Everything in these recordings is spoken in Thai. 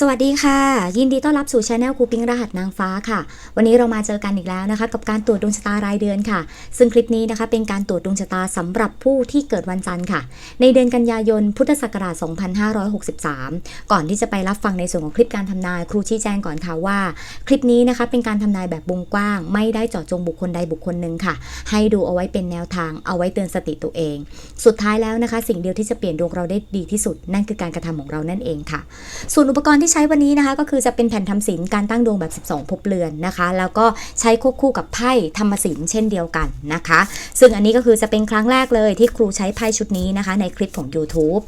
สวัสดีค่ะ ยินดีต้อนรับสู่ช anel ครูปิ้งรหัสนางฟ้าค่ะ วันนี้เรามาเจอกันอีกแล้วนะคะ กับการตรวจดวงชะตารายเดือนค่ะ ซึ่งคลิปนี้นะคะเป็นการตรวจดวงชะตาสำหรับผู้ที่เกิดวันจันทร์ค่ะ ในเดือนกันยายนพุทธศักราช 2563 ก่อนที่จะไปรับฟังในส่วนของคลิปการทำนายครูชี้แจงก่อนค่ะว่า คลิปนี้นะคะเป็นการทำนายแบบวงกว้าง ไม่ได้เจาะจงบุคคลใดบุคคลหนึ่งค่ะ ให้ดูเอาไว้เป็นแนวทางเอาไว้เตือนสติตัวเอง สุดท้ายแล้วนะคะ สิ่งเดียวที่จะเปลี่ยนดวงเราได้ดีที่สุด นั่นคือการกระทำของเรานั่นเองค่ะ ส่วนอุปกรณ์ที่ใช้วันนี้นะคะก็คือจะเป็นแผ่นทำศิลการตั้งดวงแบบ 12 ภพเรือนนะคะ แล้วก็ใช้ควบคู่กับไพ่ธรรมศิลเช่นเดียวกันนะคะ ซึ่งอันนี้ก็คือจะเป็นครั้งแรกเลยที่ครูใช้ไพ่ชุดนี้นะคะ ในคลิปของ YouTube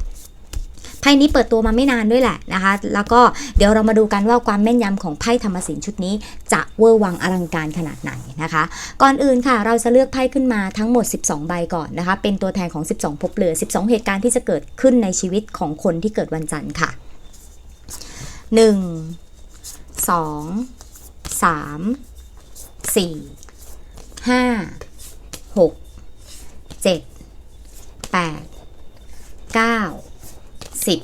ไพ่นี้เปิดตัวมาไม่นานด้วยแหละนะคะ แล้วก็เดี๋ยวเรามาดูกันว่าความแม่นยำของไพ่ธรรมศิลป์ชุดนี้ จะเวอร์วังอลังการขนาดไหนนะคะ ก่อนอื่นค่ะ เราจะเลือกไพ่ขึ้นมาทั้งหมด 12 ใบก่อนนะคะ เป็นตัวแทนของ 12ภพเรือ 12 เหตุการณ์ที่จะเกิดขึ้นในชีวิตของคนที่เกิดวันจันทร์ค่ะ หนึ่งสองสามสี่ห้าหกเจ็ดแปดเก้าสิบ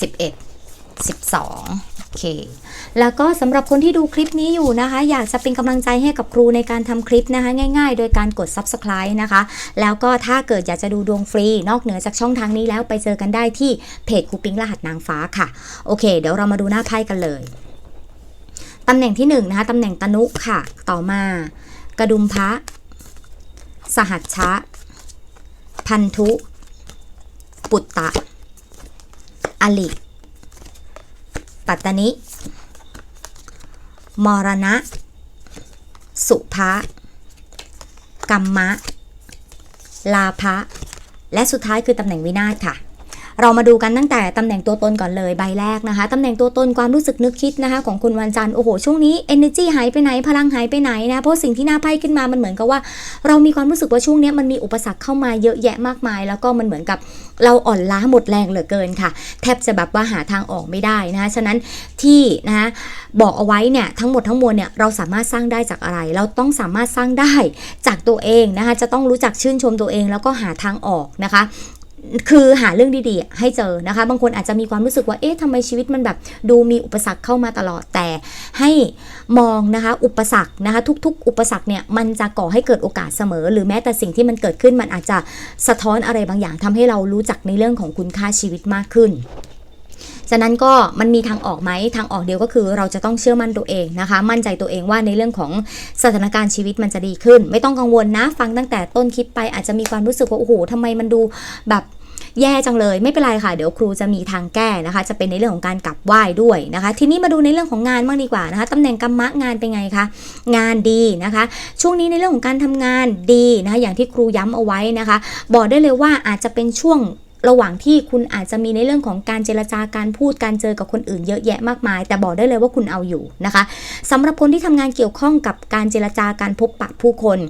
สิบเอ็ดสิบสองโอเค แล้วก็สำหรับคนที่ดูคลิปนี้อยู่นะคะ อยากจะเป็นกำลังใจให้กับครูในการทำคลิปนะคะ ง่ายๆ โดยการกด subscribe นะคะ แล้วก็ถ้าเกิดอยากจะดูดวงฟรี นอกเหนือจากช่องทางนี้แล้วไปเจอกันได้ที่เพจครูปิงรหัสนางฟ้าค่ะ โอเค เดี๋ยวเรามาดูหน้าไพ่กันเลยตำแหน่งที่1นงนะคะตำแหน่งตนุค่ะ ต่อมา กระดุมพระสหัชชะ พันธุ ปุตตะ อลิ ปัตตนิ มรณะ สุภะกัมมะ ลาภะและสุดท้ายคือตำแหน่งวินาศค่ะ เรามาดูกันตั้งแต่ตำแหน่งตัวตนก่อนเลยใบแรกนะคะตำแหน่งตัวตนความรู้สึกนึกคิดนะคะ ของคุณวันจันทร์โอ้โหช่วงนี้ energy หายไปไหนพลังหายไปไหนนะเพราะสิ่งที่น่าไพ่ขึ้นมามันเหมือนกับว่า เรามีความรู้สึกว่าช่วงนี้มันมีอุปสรรคเข้ามาเยอะแยะมากมาย แล้วก็มันเหมือนกับเราอ่อนล้าหมดแรงเหลือเกินค่ะ แทบจะแบบว่าหาทางออกไม่ได้นะคะฉะนั้นที่นะคะบอกเอาไว้เนี่ยทั้งหมดทั้งมวลเนี่ยเราสามารถสร้างได้จากอะไร เราต้องสามารถสร้างได้จากตัวเองนะคะจะต้องรู้จักชื่นชมตัวเองแล้วก็หาทางออกนะคะ คือหาเรื่องดีๆ ให้เจอนะคะ บางคนอาจจะมีความรู้สึกว่า เอ๊ะทำไมชีวิตมันแบบ ดูมีอุปสรรคเข้ามาตลอด แต่ให้มองนะคะ อุปสรรคนะคะ ทุก ๆ อุปสรรคเนี่ย มันจะก่อให้เกิดโอกาสเสมอ หรือแม้แต่สิ่งที่มันเกิดขึ้นมันอาจจะสะท้อนอะไรบางอย่างทำให้เรารู้จักในเรื่องของคุณค่าชีวิตมากขึ้น ฉะนั้นก็มันมีทางออกไหมทางออกเดียวก็คือเราจะต้องเชื่อมั่นตัวเองนะคะ มั่นใจตัวเองว่าในเรื่องของสถานการณ์ชีวิตมันจะดีขึ้น ไม่ต้องกังวลนะ ฟังตั้งแต่ต้นคลิปไปอาจจะมีความรู้สึกว่าโอ้โหทำไมมันดูแบบแย่จังเลยไม่เป็นไรค่ะเดี๋ยวครูจะมีทางแก้นะคะ จะเป็นในเรื่องของการกลับไหว้ด้วยนะคะ ทีนี้มาดูในเรื่องของงานบ้างดีกว่านะคะตำแหน่งกรรมะงานเป็นไงคะงานดีนะคะ ช่วงนี้ในเรื่องของการทำงานดีนะคะอย่างที่ครูย้ำเอาไว้นะคะ บอกได้เลยว่าอาจจะเป็นช่วง ระหว่างที่คุณอาจจะมีในเรื่องของการเจรจาการพูดการเจอกับคนอื่นเยอะแยะมากมาย แต่บอกได้เลยว่าคุณเอาอยู่นะคะสำหรับคนที่ทำงานเกี่ยวข้องกับการเจรจาการพบปะผู้คน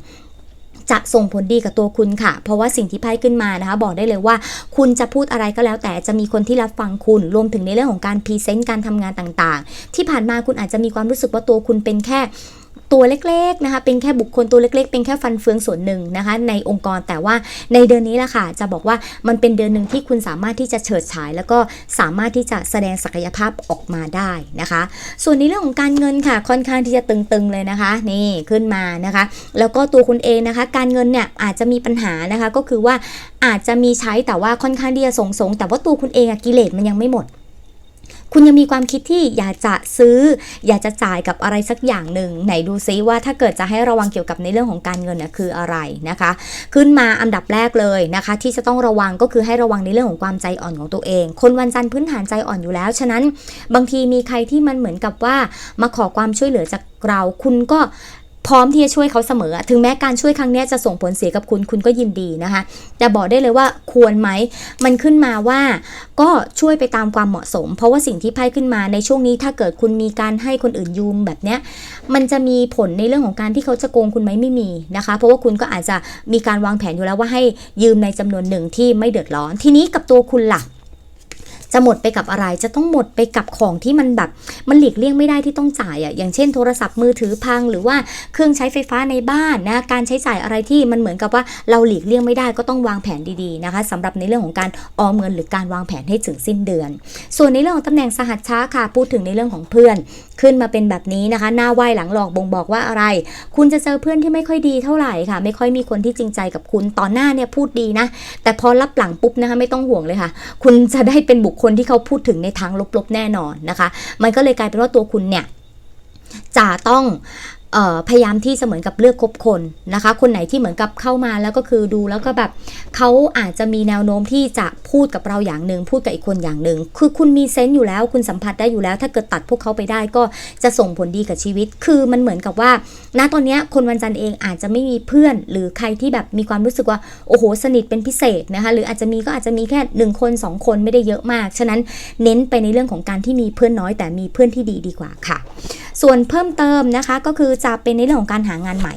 จะส่งผลดีกับตัวคุณค่ะ เพราะว่าสิ่งที่ไพ่ขึ้นมานะคะ บอกได้เลยว่า คุณจะพูดอะไรก็แล้ว แต่จะมีคนที่รับฟังคุณ รวมถึงในเรื่องของการพรีเซนต์การทำงานต่างๆ ที่ผ่านมาคุณอาจจะมีความรู้สึกว่าตัวคุณเป็นแค่ ตัวเล็กๆนะคะ เป็นแค่บุคคลตัวเล็กๆ เป็นแค่ฟันเฟืองส่วนหนึ่งนะคะ ในองค์กรแต่ว่าในเดือนนี้แหละค่ะ จะบอกว่ามันเป็นเดือนหนึ่งที่คุณสามารถที่จะเฉิดฉาย แล้วก็สามารถที่จะแสดงศักยภาพออกมาได้นะคะ ส่วนในเรื่องของการเงินค่ะ ค่อนข้างที่จะตึงๆเลยนะคะ นี่ขึ้นมานะคะ แล้วก็ตัวคุณเองนะคะ การเงินเนี่ยอาจจะมีปัญหานะคะ ก็คือว่าอาจจะมีใช้แต่ว่าค่อนข้างที่จะสงสงแต่ว่าตัวคุณเองอะกิเลสมันยังไม่หมด คุณยังมีความคิดที่อยากจะซื้อ อยากจะจ่ายกับอะไรสักอย่างหนึ่งไหนดูซิว่าถ้าเกิดจะให้ระวังเกี่ยวกับในเรื่องของการเงินเนี่ยคืออะไรนะคะ ขึ้นมาอันดับแรกเลยนะคะ ที่จะต้องระวังก็คือให้ระวังในเรื่องของความใจอ่อนของตัวเอง คนวันจันทร์พื้นฐานใจอ่อนอยู่แล้ว ฉะนั้น บางทีมีใครที่มันเหมือนกับว่ามาขอความช่วยเหลือจากเราคุณก็ พร้อมที่จะช่วยเขาเสมอ ถึงแม้การช่วยครั้งนี้จะส่งผลเสียกับคุณคุณก็ยินดีนะคะ แต่บอกได้เลยว่าควรไหม มันขึ้นมาว่าก็ช่วยไปตามความเหมาะสม เพราะว่าสิ่งที่ไพ่ขึ้นมาในช่วงนี้ถ้าเกิดคุณมีการให้คนอื่นยืมแบบเนี้ย มันจะมีผลในเรื่องของการที่เขาจะโกงคุณไหมไม่มีนะคะ เพราะว่าคุณก็อาจจะมีการวางแผนอยู่แล้วว่าให้ยืมในจำนวนหนึ่งที่ไม่เดือดร้อน ทีนี้กับตัวคุณล่ะ จะหมดไปกับอะไร จะต้องหมดไปกับของที่มันแบบ มันหลีกเลี่ยงไม่ได้ที่ต้องจ่ายอะ่ะ อย่างเช่นโทรศัพท์มือถือพัง หรือว่าเครื่องใช้ไฟฟ้าในบ้านนะ การใช้จ่ายอะไรที่มันเหมือนกับว่าเราหลีกเลี่ยงไม่ได้ก็ต้องวางแผนดีๆนะคะสำหรับในเรื่องของการออมเงินหรือการวางแผนให้ถึงสิ้นเดือน ส่วนในเรื่องของตำแหน่งสหัสช้าค่ะ พูดถึงในเรื่องของเพื่อน ขึ้นมาเป็นแบบนี้นะคะ หน้าไหวหลังหลอกบ่งบอกว่าอะไร คุณจะเจอเพื่อนที่ไม่ค่อยดีเท่าไหร่ค่ะ ไม่ค่อยมีคนที่จริงใจกับคุณ ตอนหน้าเนี่ยพูดดีนะ แต่พอรับหลังปุ๊บนะคะไม่ต้องห่วงเลยค่ะ คุณจะได้เป็นบุคคนที่เขาพูดถึงในทางลบๆแน่นอนนะคะ มันก็เลยกลายเป็นว่าตัวคุณเนี่ย จะต้องออพยายามที่จะเหมือนกับเลือกคบคนนะคะ คนไหนที่เหมือนกับเข้ามาแล้วก็คือดูแล้วก็แบบเขาอาจจะมีแนวโน้มที่จะพูดกับเราอย่างหนึ่งพูดกับอีกคนอย่างหนึ่งคือคุณมีเซนต์อยู่แล้วคุณสัมผัสได้อยู่แล้ว ถ้าเกิดตัดพวกเขาไปได้ก็จะส่งผลดีกับชีวิต คือมันเหมือนกับว่า ณตอนนี้คนวันจันทร์เองอาจจะไม่มีเพื่อน หรือใครที่แบบมีความรู้สึกว่าโอ้โหสนิทเป็นพิเศษนะคะหรืออาจจะมีก็อาจจะมีแค่หนึ่งคนสองคนไม่ได้เยอะมากฉะนั้นเน้นไปในเรื่องของการที่มีเพื่อนน้อยแต่มีเพื่อนที่ดีดีกว่าค่ะ ส่วนเพิ่มเติมนะคะก็คือจะเป็นในเรื่องของการหางานใหม่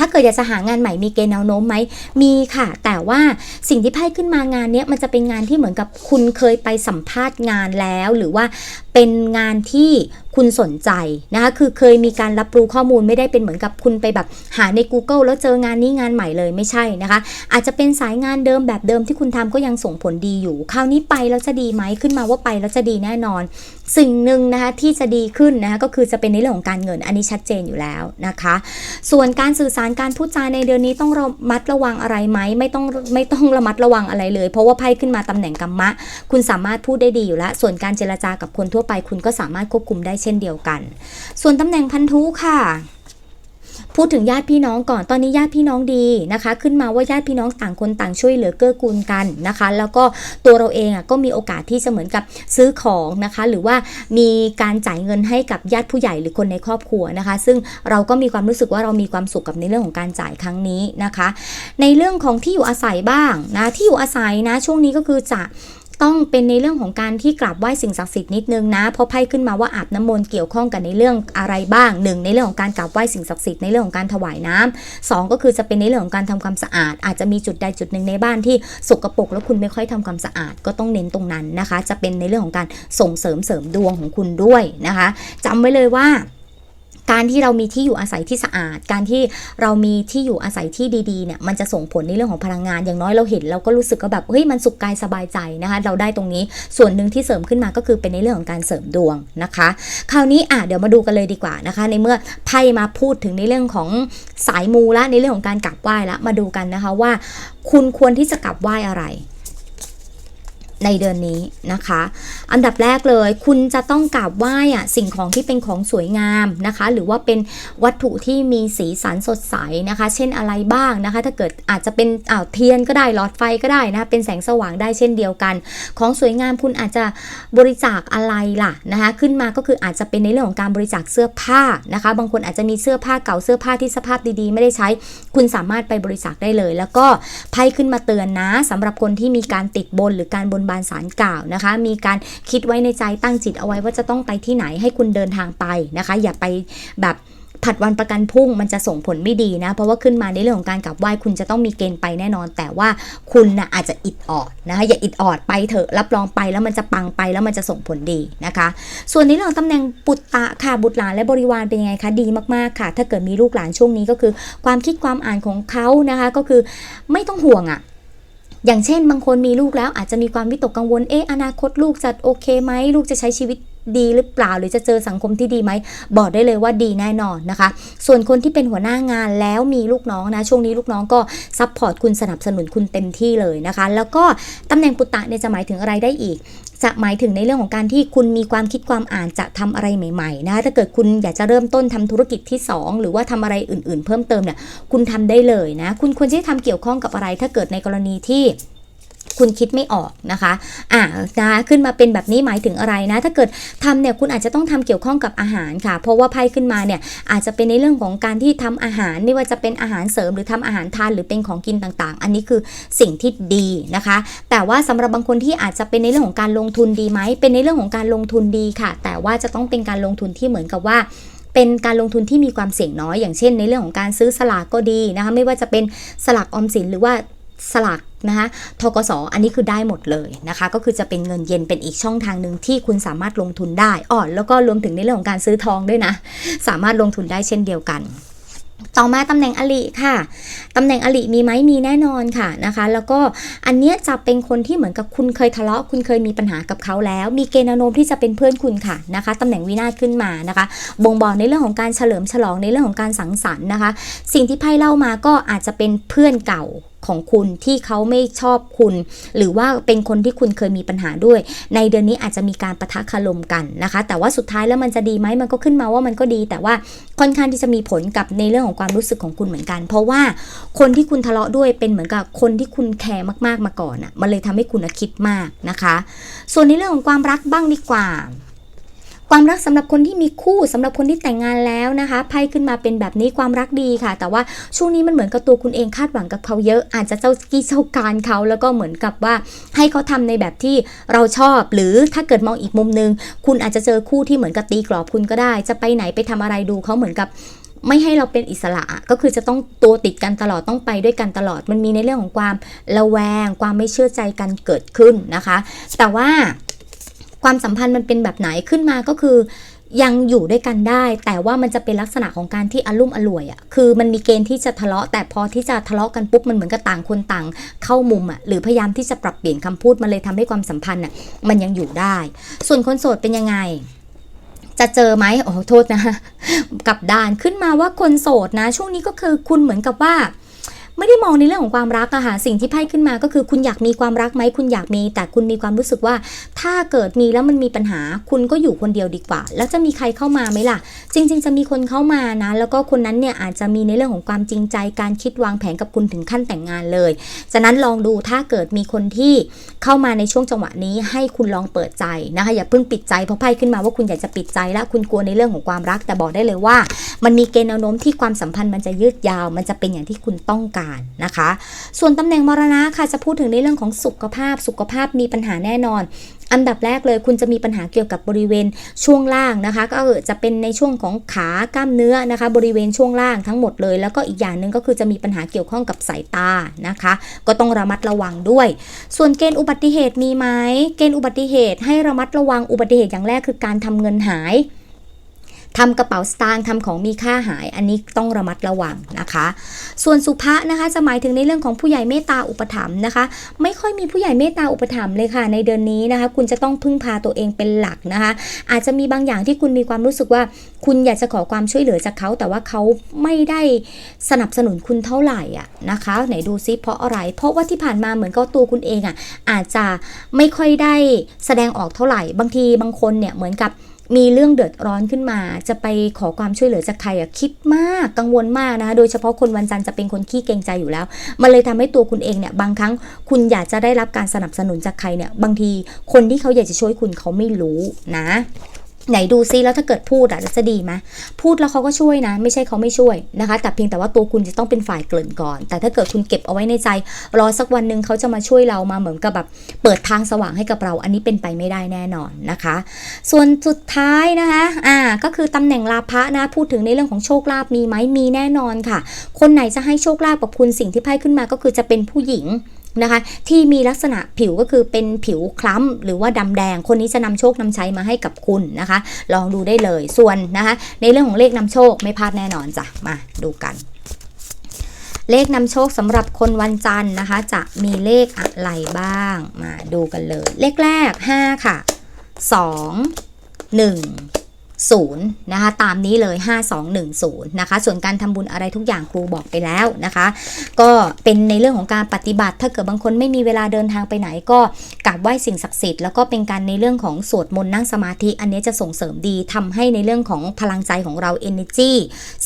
ถ้าเกิดอยากจะหางานใหม่มีเกณฑ์แนวโน้มไหม มีค่ะ แต่ว่าสิ่งที่ไพ่ขึ้นมางานนี้มันจะเป็นงานที่เหมือนกับคุณเคยไปสัมภาษณ์งานแล้ว หรือว่าเป็นงานที่คุณสนใจนะคะคือเคยมีการรับรู้ข้อมูลไม่ได้เป็นเหมือนกับคุณไปแบบหาใน Google แล้วเจองานนี้งานใหม่เลยไม่ใช่นะคะ อาจจะเป็นสายงานเดิมแบบเดิมที่คุณทำก็ยังส่งผลดีอยู่ คราวนี้ไปแล้วจะดีไหมขึ้นมาว่าไปแล้วจะดีแน่นอน สิ่งหนึ่งนะคะที่จะดีขึ้นนะคะก็คือจะเป็นในเรื่องของการเงินอันนี้ชัดเจนอยู่แล้วนะคะ ส่วนการสื่อสารการพูดจาในเดือนนี้ต้องระมัดระวังอะไรไหมไม่ต้องไม่ต้องระมัดระวังอะไรเลย เพราะว่าไพ่ขึ้นมาตำแหน่งกัมมะ คุณสามารถพูดได้ดีอยู่แล้ว ส่วนการเจรจากับคนทั่วไปคุณก็สามารถควบคุมได้เช่นเดียวกัน ส่วนตำแหน่งพันธุค่ะ พูดถึงญาติพี่น้องก่อนตอนนี้ญาติพี่น้องดีนะคะ ขึ้นมาว่าญาติพี่น้องต่างคนต่างช่วยเหลือเกื้อกูลกันนะคะ แล้วก็ตัวเราเองอะก็มีโอกาสที่จะเหมือนกับซื้อของนะคะ หรือว่ามีการจ่ายเงินให้กับญาติผู้ใหญ่หรือคนในครอบครัวนะคะ ซึ่งเราก็มีความรู้สึกว่าเรามีความสุขกับในเรื่องของการจ่ายครั้งนี้นะคะ ในเรื่องของที่อยู่อาศัยบ้างนะที่อยู่อาศัยนะช่วงนี้ก็คือจะ ต้องเป็นในเรื่องของการที่กราบไหว้สิ่งศักดิ์สิทธิ์นิดนึงนะ เพราะไพ่ขึ้นมาว่าอาบน้ำมนต์เกี่ยวข้องกันในเรื่องอะไรบ้างหนึ่งในเรื่องของการกราบไหว้สิ่งศักดิ์สิทธิ์ในเรื่องของการถวายน้ำสองก็คือจะเป็นในเรื่องของการทำความสะอาด อาจจะมีจุดใดจุดหนึ่งในบ้านที่สกปรกแล้วคุณไม่ค่อยทำความสะอาดก็ต้องเน้นตรงนั้นนะคะ จะเป็นในเรื่องของการส่งเสริมเสริมดวงของคุณด้วยนะคะจำไว้เลยว่า การที่เรามีที่อยู่อาศัยที่สะอาด การที่เรามีที่อยู่อาศัยที่ดีๆเนี่ยมันจะส่งผลในเรื่องของพลังงาน อย่างน้อยเราเห็นเราก็รู้สึกก็แบบเฮ้ยมันสุขกายสบายใจนะคะเราได้ตรงนี้ส่วนหนึ่งที่เสริมขึ้นมาก็คือเป็นในเรื่องของการเสริมดวงนะคะ คราวนี้อะเดี๋ยวมาดูกันเลยดีกว่านะคะ ในเมื่อไพ่มาพูดถึงในเรื่องของสายมูละในเรื่องของการกราบไหว้ละมาดูกันนะคะว่า คุณควรที่จะกราบไหว้อะไร ในเดือนนี้นะคะ อันดับแรกเลยคุณจะต้องกราบไหว้อะสิ่งของที่เป็นของสวยงามนะคะ หรือว่าเป็นวัตถุที่มีสีสันสดใสนะคะ เช่นอะไรบ้างนะคะ ถ้าเกิดอาจจะเป็นอ่าวเทียนก็ได้หลอดไฟก็ได้นะคะเป็นแสงสว่างได้เช่นเดียวกัน ของสวยงามคุณอาจจะบริจาคอะไรล่ะนะคะขึ้นมาก็คืออาจจะเป็นในเรื่องของการบริจาคเสื้อผ้านะคะ บางคนอาจจะมีเสื้อผ้าเก่าเสื้อผ้าที่สภาพดีๆ ไม่ได้ใช้ คุณสามารถไปบริจาคได้เลย แล้วก็ไพ่ขึ้นมาเตือนนะสำหรับคนที่มีการติดบนหรือการบนบานสารกล่าวนะคะ มีการคิดไว้ในใจตั้งจิตเอาไว้ว่าจะต้องไปที่ไหนให้คุณเดินทางไปนะคะ อย่าไปแบบผัดวันประกันพุ่งมันจะส่งผลไม่ดีนะ เพราะว่าขึ้นมาในเรื่องของการกลับไหว้คุณจะต้องมีเกณฑ์ไปแน่นอน แต่ว่าคุณนะอาจจะอิดออดนะคะอย่าอิดออดไปเถอะรับรองไปแล้วมันจะปังไปแล้วมันจะส่งผลดีนะคะ ส่วนในเรื่องของตำแหน่งปุตตะค่ะบุตรหลานและบริวารเป็นยังไงคะดีมากๆค่ะ ถ้าเกิดมีลูกหลานช่วงนี้ก็คือ ความคิดความอ่านของเขานะคะ ก็คือไม่ต้องห่วงอะ่ะ อย่างเช่น บางคนมีลูกแล้วอาจจะมีความวิตกกังวล เอ๊ะอนาคตลูกจะโอเคไหมลูกจะใช้ชีวิตดีหรือเปล่าหรือจะเจอสังคมที่ดีไหม บอกได้เลยว่าดีแน่นอนนะคะ ส่วนคนที่เป็นหัวหน้างานแล้วมีลูกน้องนะ ช่วงนี้ลูกน้องก็ซัพพอร์ตคุณสนับสนุนคุณเต็มที่เลยนะคะ แล้วก็ตำแหน่งปุตตะเนี่ยจะหมายถึงอะไรได้อีก จะหมายถึงในเรื่องของการที่คุณมีความคิดความอ่านจะทำอะไรใหม่ๆนะคะถ้าเกิดคุณอยากจะเริ่มต้นทำธุรกิจที่ 2 หรือว่าทำอะไรอื่นๆ เพิ่มเติมเนี่ยคุณทำได้เลยนะ คุณควรจะทำเกี่ยวข้องกับอะไร ถ้าเกิดในกรณีที่ คุณคิดไม่ออกนะคะอ่านะขึ้นมาเป็นแบบนี้หมายถึงอะไรนะ ถ้าเกิดทำเนี่ยคุณอาจจะต้องทำเกี่ยวข้องกับอาหารค่ะ เพราะว่าไพ่ขึ้นมาเนี่ยอาจจะเป็นในเรื่องของการที่ทำอาหารไม่ว่าจะเป็นอาหารเสริมหรือทำอาหารทานหรือเป็นของกินต่างๆ อันนี้คือสิ่งที่ดีนะคะ แต่ว่าสำหรับบางคนที่อาจจะเป็นในเรื่องของการลงทุนดีไหมเป็นในเรื่องของการลงทุนดีค่ะ แต่ว่าจะต้องเป็นการลงทุนที่เหมือนกับว่าเป็นการลงทุนที่มีความเสี่ยงน้อย อย่างเช่น ในเรื่องของการซื้อสลากก็ดีนะคะไม่ว่าจะเป็นสลากออมสินหรือว่าสลาก นะคะทกสออันนี้คือได้หมดเลยนะคะ ก็คือจะเป็นเงินเย็นเป็นอีกช่องทางหนึ่งที่คุณสามารถลงทุนได้อ่อนแล้วก็รวมถึงในเรื่องของการซื้อทองด้วยนะ สามารถลงทุนได้เช่นเดียวกันต่อมาตำแหน่งอลิค่ะ ตำแหน่งอลิมีไหมมีแน่นอนค่ะนะคะ แล้วก็อันเนี้ยจะเป็นคนที่เหมือนกับคุณเคยทะเลาะ คุณเคยมีปัญหากับเขาแล้ว มีเกณฑ์แนวโน้มที่จะเป็นเพื่อนคุณค่ะนะคะตำแหน่งวินาศขึ้นมานะคะ บ่งบอกในเรื่องของการเฉลิมฉลองในเรื่องของการสังสรรค์นะคะ สิ่งที่ไพ่เล่ามาก็อาจจะเป็นเพื่อนเก่า ของคุณที่เขาไม่ชอบคุณ หรือว่าเป็นคนที่คุณเคยมีปัญหาด้วย ในเดือนนี้อาจจะมีการประทะคารมกันนะคะ แต่ว่าสุดท้ายแล้วมันจะดีไหมมันก็ขึ้นมาว่ามันก็ดี แต่ว่าค่อนข้างที่จะมีผลกับในเรื่องของความรู้สึกของคุณเหมือนกัน เพราะว่าคนที่คุณทะเลาะด้วยเป็นเหมือนกับคนที่คุณแคร์มากๆมาก่อนอะมันเลยทำให้คุณคิดมากนะคะ ส่วนในเรื่องของความรักบ้างดีกว่า ความรักสำหรับคนที่มีคู่สำหรับคนที่แต่งงานแล้วนะคะไพ่ขึ้นมาเป็นแบบนี้ความรักดีค่ะ แต่ว่าช่วงนี้มันเหมือนกับตัวคุณเองคาดหวังกับเขาเยอะ อาจจะเจ้ากี้เจ้าการเขาแล้วก็เหมือนกับว่าให้เขาทำในแบบที่เราชอบ หรือถ้าเกิดมองอีกมุมนึง คุณอาจจะเจอคู่ที่เหมือนกับตีกรอบคุณก็ได้ จะไปไหนไปทำอะไรดูเขาเหมือนกับไม่ให้เราเป็นอิสระก็คือจะต้องตัวติดกันตลอดต้องไปด้วยกันตลอด มันมีในเรื่องของความระแวง ความไม่เชื่อใจกันเกิดขึ้นนะคะ แต่ว่า ความสัมพันธ์มันเป็นแบบไหนขึ้นมาก็คือ ยังอยู่ด้วยกันได้ แต่ว่ามันจะเป็นลักษณะของการที่อารมุ่มอร่วยอะ่ะคือมันมีเกณฑ์ที่จะทะเลาะ แต่พอที่จะทะเลาะกันปุ๊บมันเหมือนกับต่างคนต่าง เข้ามุมอะ่ะหรือพยายามที่จะปรับเปลี่ยนคำพูดมันเลยทำให้ความสัมพันธ์อะมันยังอยู่ได้ ส่วนคนโสดเป็นยังไงจะเจอไหมโอ้โทษนะ กับด้านขึ้นมาว่าคนโสดนะ ช่วงนี้ก็คือคุณเหมือนกับว่า มองในเรื่องของความรักอะค่ะสิ่งที่ไพ่ขึ้นมาก็คือคุณอยากมีความรักไหมคุณอยากมี แต่คุณมีความรู้สึกว่า ถ้าเกิดมีแล้วมันมีปัญหา คุณก็อยู่คนเดียวดีกว่า แล้วจะมีใครเข้ามาไหมล่ะ จริง ๆ จะมีคนเข้ามานะ แล้วก็คนนั้นเนี่ยอาจจะมีในเรื่องของความจริงใจการคิดวางแผนกับคุณถึงขั้นแต่งงานเลยฉะนั้นลองดูถ้าเกิดมีคนที่เข้ามาในช่วงจังหวะนี้ ให้คุณลองเปิดใจนะคะอย่าเพิ่งปิดใจเพราะไพ่ขึ้นมาว่าคุณอยากจะปิดใจแล้วคุณกลัวในเรื่องของความรัก แต่บอกได้เลยว่า มันมีเกณฑ์แนวโน้มที่ความสัมพันธ์มันจะยืดยาว มันจะเป็นอย่างที่คุณต้องการนะคะ ส่วนตำแหน่งมรณะค่ะจะพูดถึงในเรื่องของสุขภาพ สุขภาพมีปัญหาแน่นอน อันดับแรกเลยคุณจะมีปัญหาเกี่ยวกับบริเวณช่วงล่างนะคะ ก็จะเป็นในช่วงของขากล้ามเนื้อนะคะ บริเวณช่วงล่างทั้งหมดเลย แล้วก็อีกอย่างหนึ่งก็คือจะมีปัญหาเกี่ยวข้องกับสายตานะคะ ก็ต้องระมัดระวังด้วย ส่วนเกณฑ์อุบัติเหตุมีไหมเกณฑ์อุบัติเหตุให้ระมัดระวังอุบัติเหตุอย่างแรกคือการทำเงินหาย ทำกระเป๋าสตางค์ทำของมีค่าหาย อันนี้ต้องระมัดระวังนะคะ ส่วนสุภะนะคะจะหมายถึงในเรื่องของผู้ใหญ่เมตตาอุปถัมภ์นะคะ ไม่ค่อยมีผู้ใหญ่เมตตาอุปถัมภ์เลยค่ะ ในเดือนนี้นะคะ คุณจะต้องพึ่งพาตัวเองเป็นหลักนะคะ อาจจะมีบางอย่างที่คุณมีความรู้สึกว่า คุณอยากจะขอความช่วยเหลือจากเขา แต่ว่าเขาไม่ได้สนับสนุนคุณเท่าไหร่อะนะคะ ไหนดูซิเพราะอะไร เพราะว่าที่ผ่านมาเหมือนก็ตัวคุณเองอะอาจจะไม่ค่อยได้แสดงออกเท่าไหร่ บางทีบางคนเนี่ยเหมือนกับ มีเรื่องเดือดร้อนขึ้นมา จะไปขอความช่วยเหลือจากใครอะคิดมากกังวลมากนะโดยเฉพาะคนวันจันทร์จะเป็นคนขี้เกรงใจอยู่แล้ว มันเลยทำให้ตัวคุณเองเนี่ยบางครั้งคุณอยากจะได้รับการสนับสนุนจากใครเนี่ยบางทีคนที่เขาอยากจะช่วยคุณเขาไม่รู้นะ ไหนดูซิแล้วถ้าเกิดพูดอะจะดีไหมพูดแล้วเขาก็ช่วยนะ ไม่ใช่เขาไม่ช่วยนะคะ แต่เพียงแต่ว่าตัวคุณจะต้องเป็นฝ่ายเกริ่นก่อน แต่ถ้าเกิดคุณเก็บเอาไว้ในใจ รอสักวันหนึ่งเขาจะมาช่วยเรามาเหมือนกับแบบเปิดทางสว่างให้กับเรา อันนี้เป็นไปไม่ได้แน่นอนนะคะ ส่วนสุดท้ายนะคะอ่าก็คือตำแหน่งลาภะนะพูดถึงในเรื่องของโชคลาภมีไหมมีแน่นอนค่ะ คนไหนจะให้โชคลาภกับคุณสิ่งที่ไพ่ขึ้นมาก็คือจะเป็นผู้หญิง นะคะที่มีลักษณะผิวก็คือเป็นผิวคล้ำหรือว่าดำแดง คนนี้จะนำโชคนำชัยมาให้กับคุณนะคะ ลองดูได้เลยส่วนนะคะ ในเรื่องของเลขนำโชคไม่พลาดแน่นอนจ้ะมาดูกันเลขนำโชคสำหรับคนวันจันทร์นะคะ จะมีเลขอะไรบ้างมาดูกันเลย เลขแรก 5 ค่ะ 2 1 0นะคะตามนี้เลย 5210นะคะส่วนการทำบุญอะไรทุกอย่างครูบอกไปแล้วนะคะ ก็เป็นในเรื่องของการปฏิบัติ ถ้าเกิดบางคนไม่มีเวลาเดินทางไปไหนก็กราบไหว้สิ่งศักดิ์สิทธิ์แล้วก็เป็นการในเรื่องของสวดมนต์นั่งสมาธิ อันนี้จะส่งเสริมดีทำให้ในเรื่องของพลังใจของเรา energy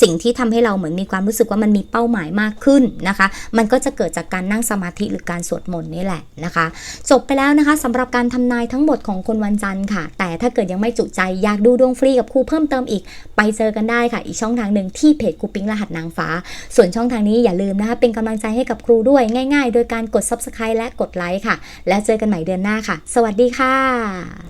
สิ่งที่ทำให้เราเหมือนมีความรู้สึกว่ามันมีเป้าหมายมากขึ้นนะคะ มันก็จะเกิดจากการนั่งสมาธิหรือการสวดมนต์นี่แหละนะคะจบไปแล้วนะคะสำหรับการทำนายทั้งหมดของคนวันจันทร์ค่ะ แต่ถ้าเกิดยังไม่จุใจอยากดูดวงฟรีกับครูเพิ่มเติมอีก ไปเจอกันได้ค่ะ อีกช่องทางหนึ่งที่เพจครูปิ๊งรหัสนางฟ้า ส่วนช่องทางนี้อย่าลืมนะคะเป็นกำลังใจให้กับครูด้วยง่าย ๆ โดยการกด subscribe และกดไลค์ค่ะ แล้วเจอกันใหม่เดือนหน้าค่ะ สวัสดีค่ะ